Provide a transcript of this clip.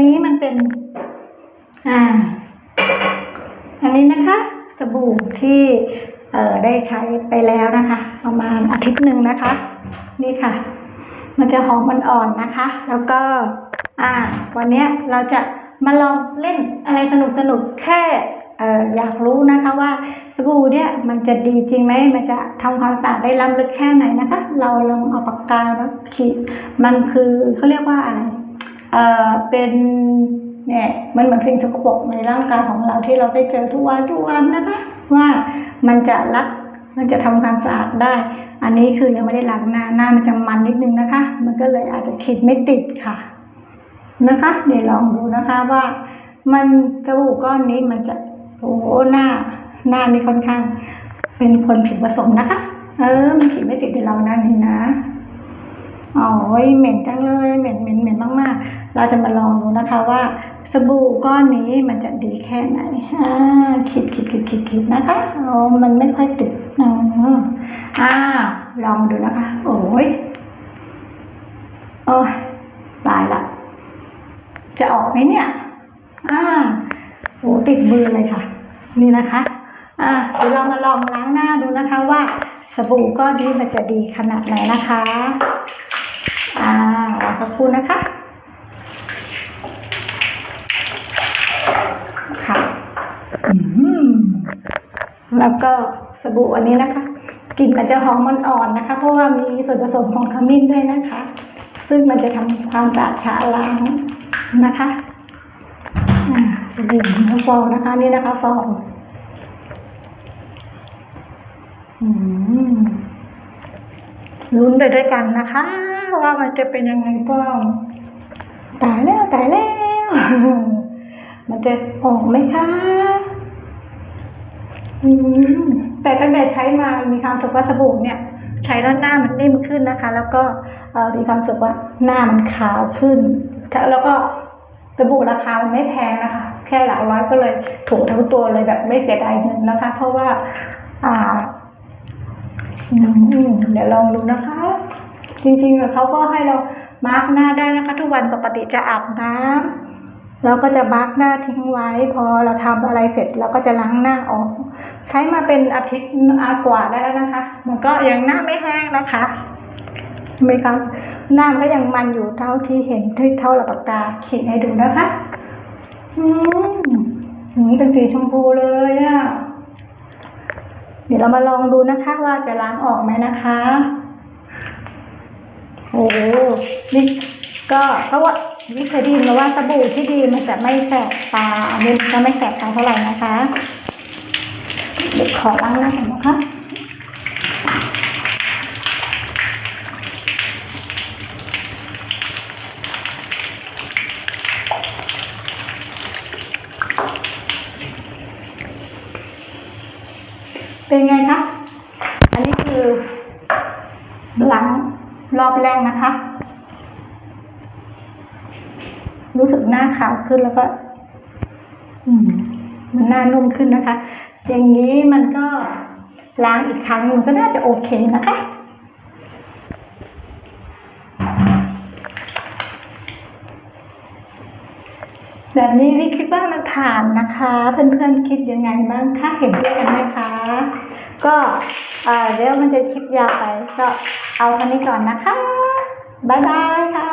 นี้มันเป็น อ่า อันนี้นะคะสบู่ที่เอ่อได้ใช้ไปแล้วนะคะ ประมาณอาทิตย์หนึ่งนะคะ นี่ค่ะ มันจะหอมอ่อนๆนะคะ แล้วก็ อ่า วันนี้เราจะมาลองเล่นอะไรสนุกๆแค่เอ่ออยากรู้นะคะว่าสบู่เนี่ยมันจะดีจริงไหมมันจะทำความสะอาดได้ล้ำลึกแค่ไหนนะคะ เราลองเอาปากกาแล้วขีดมันคือเขาเรียกว่าอะไร เอ่อเป็นเนี่ยมันเหมือนสิ่งสกปรกในร่างกายของเราที่เราได้เจอทุกวันทุกวันนะคะ ว่ามันจะรักมันจะทำความสะอาดได้ อันนี้คือยังไม่ได้ล้างหน้าหน้ามันจะมันนิดนึงนะคะ มันก็เลยอาจจะขีดไม่ติดค่ะนะคะเดี๋ยวลองดูนะคะว่า มันสบู่ก้อนนี้มันจะโอ้หน้า หน้านี่ค่อนข้าง เป็นคนผิวผสมนะคะ เออมันขีดไม่ติดในเรานะนี่นะอ๋อยเหม็นจังเลยเหม็นเหม็นเหม็นมากๆ เราจะมาลองดูนะคะว่าสบู่ก้อนนี้มันจะดีแค่ไหนอ่าขีดขีดขีดขีดขีดนะคะอ๋อมันไม่ค่อยติดอ่าลองดูนะคะ โอ้ยโอ้ยตายละ จะออกไหมเนี่ย อ่าโหติดมือเลยค่ะ นี่นะคะ อ่าเดี๋ยวเรามาลองล้างหน้าดูนะคะว่าสบู่ก้อนนี้มันจะดีขนาดไหนนะคะ อ่ารอสักครู่นะคะ อืม แล้วก็สบู่อันนี้นะคะกลิ่นมันจะหอมมันอ่อนนะคะ เพราะว่ามีส่วนผสมของขมิ้นด้วยนะคะ ซึ่งมันจะทำความสะอาดชะล้างนะคะอ่าจะดื่มน้ำฟองนะคะนี่นะคะฟองอืมลุ้นไปด้วยกันนะคะ ว่ามันจะเป็นยังไงบ้างตายแล้วตายแล้ว มันจะออกไหมคะ แต่ตั้งแต่ใช้มามีความสึกว่าสบู่เนี่ย ใช้แล้วหน้ามันนิ่มขึ้นนะคะ แล้วก็มีความสึกว่าหน้ามันขาวขึ้น แล้วก็สบู่ราคามันไม่แพงนะคะ แค่หลักร้อยก็เลยถูกทั้งตัวเลยแบบไม่เสียดายเงินนะคะ เพราะว่า อ่าเดี๋ยวลองดูนะคะ จริงๆเขาก็ให้เรามาร์กหน้าได้นะคะ ทุกวันปกติจะอาบน้ำเราก็จะมาร์กหน้าทิ้งไว้ พอเราทำอะไรเสร็จเราก็จะล้างหน้าออก ใช้มาเป็นอาทิตย์อากว่าได้แล้วนะคะ มันก็ยังหน้าไม่แห้งนะคะไม่ครับหน้ามันก็ยังมันอยู่เท่าที่เห็นเท่าระปากกาขีดให้ดูนะคะอืมเป็นสีชมพูเลยอะเดี๋ยวเรามาลองดูนะคะว่าจะล้างออกไหมนะคะโอ้โหนี่ก็เพราะว่าวิเคยได้ยินมาว่าสบู่ที่ดีมันจะไม่แสบตาอันนี้จะไม่แสบตาเท่าไหร่นะคะ เดี๋ยวขอล้างหน้าก่อนนะคะเป็นไงคะ อันนี้คือหลังรอบแรกนะคะ รู้สึกหน้าขาวขึ้นแล้วก็ อืม มันหน้านุ่มขึ้นนะคะ อย่างนี้มันก็ล้างอีกครั้งมันก็น่าจะโอเคนะคะแบบนี้วิคิดว่ามันผ่านนะคะ เพื่อนๆคิดยังไงบ้างคะเห็นด้วยกันไหมคะ ก็เอ่อเดี๋ยวมันจะคลิปยาวไป ก็เอาเท่านี้ก่อนนะคะ บ๊ายบายค่ะ